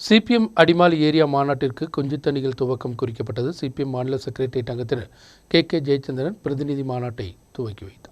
CPM Adimali area மாநாட்டிற்கு குஞ்சுத்தணிகள் துவக்கம் குறிக்கப்பட்டது. சிபிஎம் மாநில செக்ரட்டரியேட் அங்கத்தினர் கே கே ஜெயச்சந்திரன் பிரதிநிதி மாநாட்டை துவக்கி வைத்தார்.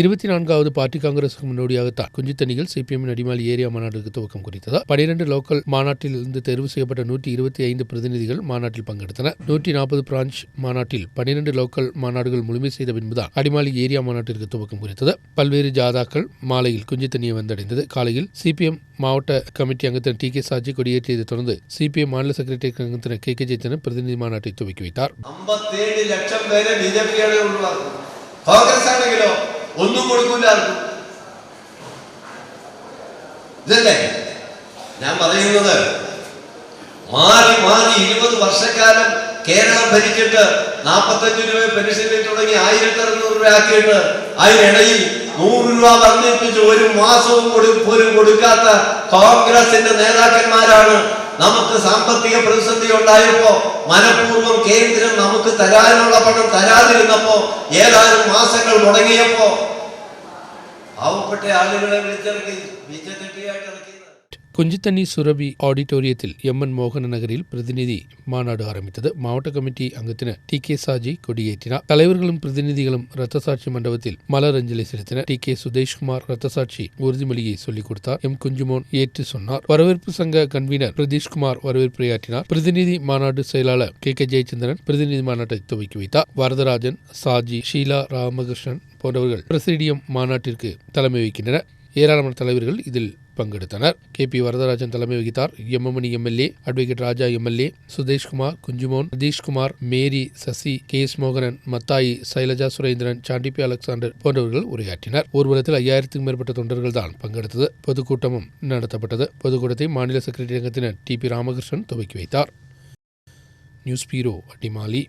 இருபத்தி நான்காவது பார்ட்டி காங்கிரசுக்கு முன்னோடியாகத்தான். குஞ்சுத்தணிகள் சிபிஎம் அடிமாலி ஏரியா மாநாட்டுக்கு துவக்கம் குறித்ததா? பனிரெண்டு லோக்கல் மாநாட்டில் இருந்து தேர்வு செய்யப்பட்ட நூற்றி இருபத்தி ஐந்து பிரதிநிதிகள் மாநாட்டில் பங்கெடுத்தனர். நூற்றி நாற்பது பிரான்ச் மாநாட்டில் பனிரெண்டு லோக்கல் மாநாடுகள் முழுமை செய்த பின்புதான் அடிமாலி ஏரியா மாநாட்டிற்கு துவக்கம் குறித்தது. பல்வேறு ஜாதாக்கள் மாலையில் குஞ்சுத்தண்ணியை வந்தடைந்தது. காலையில் சிபிஎம் மாவட்ட கமிட்டி அங்கத்தினர் டி கே சாஜி கொடியேற்றியதைத் தொடர்ந்து சிபிஎம் மாநில செக்ரட்டரி அங்கத்தினர் கே கே ஜெயச்சந்திரன் பிரதிநிதி மாநாட்டை துவக்கி வைத்தார். ഒന്നും കൊടുക്കൂല ആർക്കും. ഇതല്ലേ? ഞാൻ പറയുന്നത് മാറി മാറി ഇരുപത് വർഷക്കാലം കേരളം ഭരിച്ചിട്ട് നാൽപ്പത്തഞ്ച് രൂപ പെൻഷൻ തുടങ്ങി ആയിരത്തി അറുന്നൂറ് രൂപ ആക്കിയിട്ട് അതിനിടയിൽ നൂറ് രൂപ വർദ്ധിപ്പിച്ച് ഒരു മാസവും പോലും കൊടുക്കാത്ത കോൺഗ്രസിന്റെ നേതാക്കന്മാരാണ് നമുക്ക് സാമ്പത്തിക പ്രതിസന്ധി ഉണ്ടായപ്പോ മനഃപൂർവം കേന്ദ്രം നമുക്ക് തരാനുള്ള പണം തരാതിരുന്നപ്പോ ഏതാനും മാസങ്ങൾ മുടങ്ങിയപ്പോ പാവപ്പെട്ട ആളുകളെ വിളിച്ചിറക്കി ബീജക്കെട്ടിയായിട്ട് ഇറക്കിയത് குஞ்சித்தண்ணி சுரபி ஆடிட்டோரியத்தில் எம்என் மோகன நகரில் பிரதிநிதி மாநாடு ஆரம்பித்தது. மாவட்ட கமிட்டி அங்கத்தினர் டி கே சாஜி கொடியேற்றினார். தலைவர்களும் பிரதிநிதிகளும் ரத்த சாட்சி மண்டபத்தில் மலர் அஞ்சலி செலுத்தினர். டி கே சுதேஷ்குமார் ரத்த சாட்சி உறுதிமொழியை சொல்லிக் கொடுத்தார். எம் குஞ்சுமோன் ஏற்று சொன்னார். வரவேற்பு சங்க கன்வீனர் பிரதீஷ்குமார் வரவேற்புரையாற்றினார். பிரதிநிதி மாநாடு செயலாளர் கே கே ஜெயச்சந்திரன் பிரதிநிதி மாநாட்டை துவக்கி வைத்தார். வரதராஜன் சாஜி ஷீலா ராமகிருஷ்ணன் போன்றவர்கள் பிரசிடியம் மாநாட்டிற்கு தலைமை வகிக்கின்றனர். ஏராளமான தலைவர்கள் இதில் பங்கெடுத்தனர். கே பி வரதராஜன் தலைமை வகித்தார். M M Mani MLA advocate Raja MLA Sudheshkumar Kunjumon Satheeshkumar Mary Sasi K S மோகனன் Mathai Shailaja Surendran சாண்டிபி அலெக்சாண்டர் போன்றவர்கள் உரையாற்றினர். ஊர்வலத்தில் ஐயாயிரத்துக்கும் மேற்பட்ட தொண்டர்கள் தான் பங்கெடுத்தது. பொதுக்கூட்டமும் நடத்தப்பட்டது. பொதுக்கூட்டத்தை மாநில செக்ரட்டரியகத்தினர் டி பி ராமகிருஷ்ணன் துவக்கி வைத்தார். News bureau Adimali.